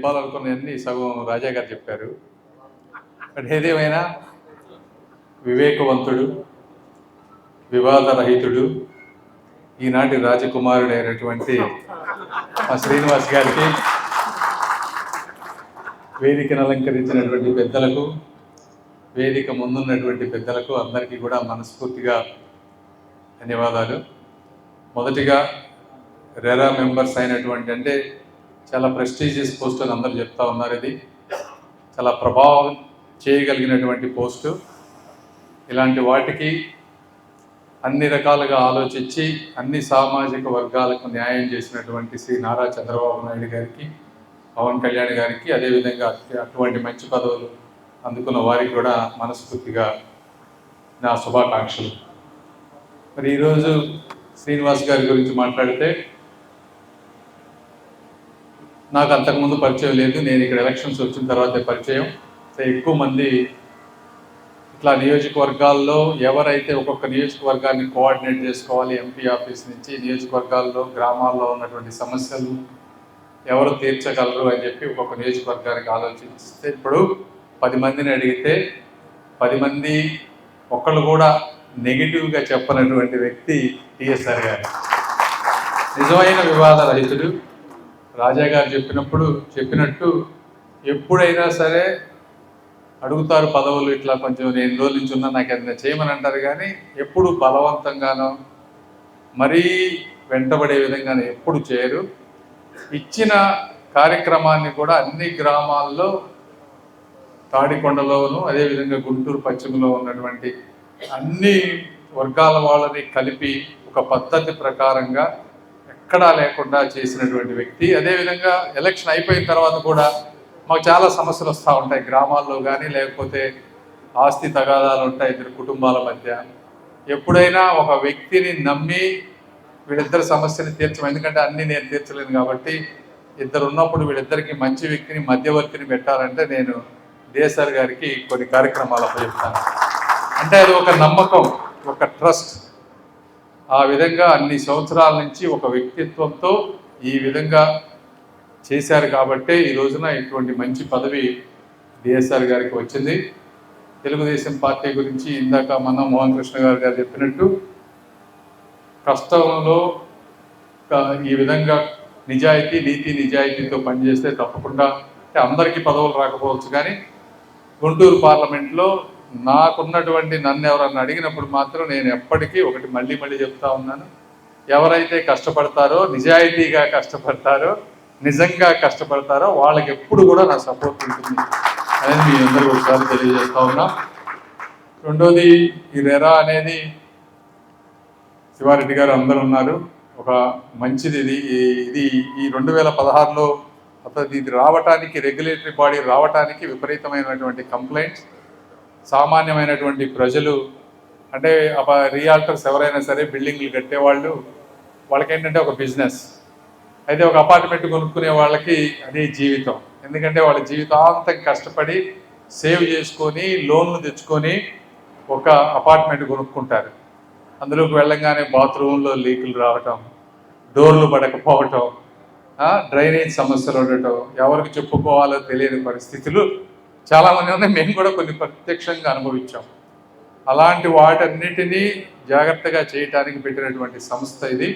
చెప్పాలనుకున్నవన్నీ సగం రాజా గారు చెప్పారు. బట్ ఏదేమైనా వివేకవంతుడు వివాదరహితుడు ఈనాటి రాజకుమారుడైనటువంటి మా శ్రీనివాస్ గారికి వేదికను అలంకరించినటువంటి పెద్దలకు వేదిక ముందున్నటువంటి పెద్దలకు అందరికీ కూడా మనస్ఫూర్తిగా ధన్యవాదాలు. మొదటిగా రెరా మెంబర్స్ అయినటువంటి అంటే చాలా ప్రెస్టీజియస్ పోస్ట్ అని అందరూ చెప్తా ఉన్నారు ఇది. చాలా ప్రభావం చేయగలిగినటువంటి పోస్టు ఇలాంటి వాటికి అన్ని రకాలుగా ఆలోచించి అన్ని సామాజిక వర్గాలకు న్యాయం చేసినటువంటి శ్రీ నారా చంద్రబాబు నాయుడు గారికి పవన్ కళ్యాణ్ గారికి అదేవిధంగా అటువంటి మంచి పదవులు అందుకున్న వారికి కూడా మనస్ఫూర్తిగా నా శుభాకాంక్షలు. మరి ఈరోజు శ్రీనివాస్ గారి గురించి మాట్లాడితే నాకు అంతకుముందు పరిచయం లేదు. నేను ఇక్కడ ఎలక్షన్స్ వచ్చిన తర్వాత పరిచయం. సో ఎక్కువ మంది ఇట్లా నియోజకవర్గాల్లో ఎవరైతే ఒక్కొక్క నియోజకవర్గాన్ని కోఆర్డినేట్ చేసుకోవాలి ఎంపీ ఆఫీస్ నుంచి నియోజకవర్గాల్లో గ్రామాల్లో ఉన్నటువంటి సమస్యలు ఎవరు తీర్చగలరు అని చెప్పి ఒక్కొక్క నియోజకవర్గానికి ఆలోచిస్తే ఇప్పుడు పది మందిని అడిగితే పది మంది ఒకళ్ళు కూడా నెగిటివ్గా చెప్పనటువంటి వ్యక్తి టిఎస్ఆర్ గారు. నిజమైన వివాద రహితుడు రాజా గారు చెప్పినప్పుడు చెప్పినట్టు ఎప్పుడైనా సరే అడుగుతారు పదవులు ఇట్లా కొంచెం నేను రోజుల నుంచి ఉన్నా నాకు ఏదైనా చేయమని అంటారు కానీ ఎప్పుడు బలవంతంగానో మరీ వెంటబడే విధంగానే ఎప్పుడు చేయరు. ఇచ్చిన కార్యక్రమాన్ని కూడా అన్ని గ్రామాల్లో తాడికొండలోను అదేవిధంగా గుంటూరు పశ్చిమలో ఉన్నటువంటి అన్ని వర్గాల వాళ్ళని కలిపి ఒక పద్ధతి ప్రకారంగా ఎక్కడా లేకుండా చేసినటువంటి వ్యక్తి. అదేవిధంగా ఎలక్షన్ అయిపోయిన తర్వాత కూడా మాకు చాలా సమస్యలు వస్తూ ఉంటాయి. గ్రామాల్లో కానీ లేకపోతే ఆస్తి తగాదాలు ఉంటాయి ఇద్దరు కుటుంబాల మధ్య. ఎప్పుడైనా ఒక వ్యక్తిని నమ్మి వీళ్ళిద్దరు సమస్యని తీర్చం ఎందుకంటే అన్ని నేను తీర్చలేను కాబట్టి ఇద్దరు ఉన్నప్పుడు వీళ్ళిద్దరికి మంచి వ్యక్తిని మధ్యవర్తిని పెట్టాలంటే నేను డిఎస్ఆర్ గారికి కొన్ని కార్యక్రమాలు అప్పచెప్తాను. అంటే అది ఒక నమ్మకం ఒక ట్రస్ట్ ఆ విధంగా అన్ని సంవత్సరాల నుంచి ఒక వ్యక్తిత్వంతో ఈ విధంగా చేశారు కాబట్టే ఈ రోజున ఇటువంటి మంచి పదవి డిఎస్ఆర్ గారికి వచ్చింది. తెలుగుదేశం పార్టీ గురించి ఇందాక మన మోహన్ కృష్ణ గారు గారు చెప్పినట్టు కష్టంలో ఈ విధంగా నిజాయితీ నీతి నిజాయితీతో పనిచేస్తే తప్పకుండా అంటే అందరికీ పదవులు రాకపోవచ్చు కానీ గుంటూరు పార్లమెంట్లో నాకున్నటువంటి నన్ను ఎవరన్నా అడిగినప్పుడు మాత్రం నేను ఎప్పటికీ ఒకటి మళ్ళీ మళ్ళీ చెప్తా ఉన్నాను. ఎవరైతే కష్టపడతారో నిజాయితీగా కష్టపడతారో నిజంగా కష్టపడతారో వాళ్ళకి ఎప్పుడు కూడా నా సపోర్ట్ ఉంటుంది అనేది మీ అందరూ ఒకసారి తెలియజేస్తా ఉన్నా. రెండోది ఈ రెరా అనేది శివారెడ్డి గారు అందరూ ఉన్నారు. ఒక మంచిది ఇది. ఇది ఈ రెండు వేల పదహారులో అతను ఇది రావటానికి రెగ్యులేటరీ బాడీ రావటానికి విపరీతమైనటువంటి కంప్లైంట్స్ సామాన్యమైనటువంటి ప్రజలు అంటే అప రియాల్టర్స్ ఎవరైనా సరే బిల్డింగ్లు కట్టేవాళ్ళు వాళ్ళకి ఏంటంటే ఒక బిజినెస్. అయితే ఒక అపార్ట్మెంట్ కొనుక్కునే వాళ్ళకి అదే జీవితం. ఎందుకంటే వాళ్ళ జీవితాంతం కష్టపడి సేవ్ చేసుకొని లోన్లు తెచ్చుకొని ఒక అపార్ట్మెంట్ కొనుక్కుంటారు. అందులోకి వెళ్ళంగానే బాత్రూంలో లీకులు రావటం డోర్లు పడకపోవటం డ్రైనేజ్ సమస్యలు ఉండటం ఎవరికి చెప్పుకోవాలో తెలియని పరిస్థితులు చాలామంది ఉన్నాయి. మేము కూడా కొన్ని ప్రత్యక్షంగా అనుభవించాం. అలాంటి వాటన్నిటినీ జాగ్రత్తగా చేయటానికి పెట్టినటువంటి సంస్థ ఇది.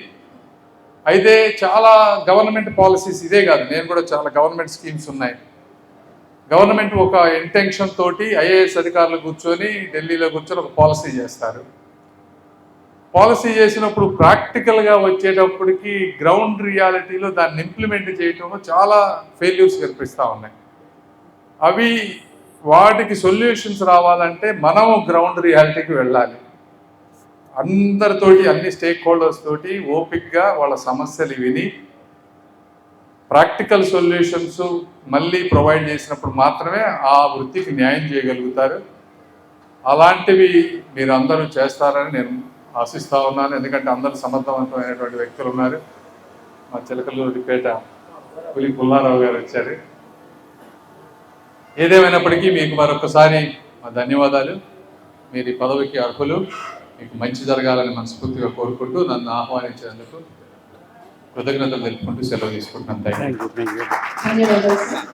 అయితే చాలా గవర్నమెంట్ పాలసీస్ ఇదే కాదు. నేను కూడా చాలా గవర్నమెంట్ స్కీమ్స్ ఉన్నాయి. గవర్నమెంట్ ఒక ఇంటెన్షన్ తోటి ఐఏఎస్ అధికారులు కూర్చొని ఢిల్లీలో కూర్చొని ఒక పాలసీ చేస్తారు. పాలసీ చేసినప్పుడు ప్రాక్టికల్గా వచ్చేటప్పటికి గ్రౌండ్ రియాలిటీలో దాన్ని ఇంప్లిమెంట్ చేయటంలో చాలా ఫెయిల్యూర్స్ కనిపిస్తూ ఉన్నాయి. అవి వాటికి సొల్యూషన్స్ రావాలంటే మనం గ్రౌండ్ రియాలిటీకి వెళ్ళాలి. అందరితోటి అన్ని స్టేక్ హోల్డర్స్ తోటి ఓపిక్గా వాళ్ళ సమస్యలు విని ప్రాక్టికల్ సొల్యూషన్స్ మళ్ళీ ప్రొవైడ్ చేసినప్పుడు మాత్రమే ఆ వృత్తికి న్యాయం చేయగలుగుతారు. అలాంటివి మీరు అందరూ చేస్తారని నేను ఆశిస్తూ ఉన్నాను. ఎందుకంటే అందరూ సమర్థవంతమైనటువంటి వ్యక్తులు ఉన్నారు. మా చిలకలూరిపేట పులి పుల్లారావు గారు వచ్చారు. ఏదేమైనప్పటికీ మీకు మరొకసారి మా ధన్యవాదాలు. మీరు ఈ పదవికి అర్హులు. మీకు మంచి జరగాలని మనస్ఫూర్తిగా కోరుకుంటూ నన్ను ఆహ్వానించినందుకు కృతజ్ఞతలు తెలుపుకుంటూ సెలవు తీసుకుంటున్నాను. థ్యాంక్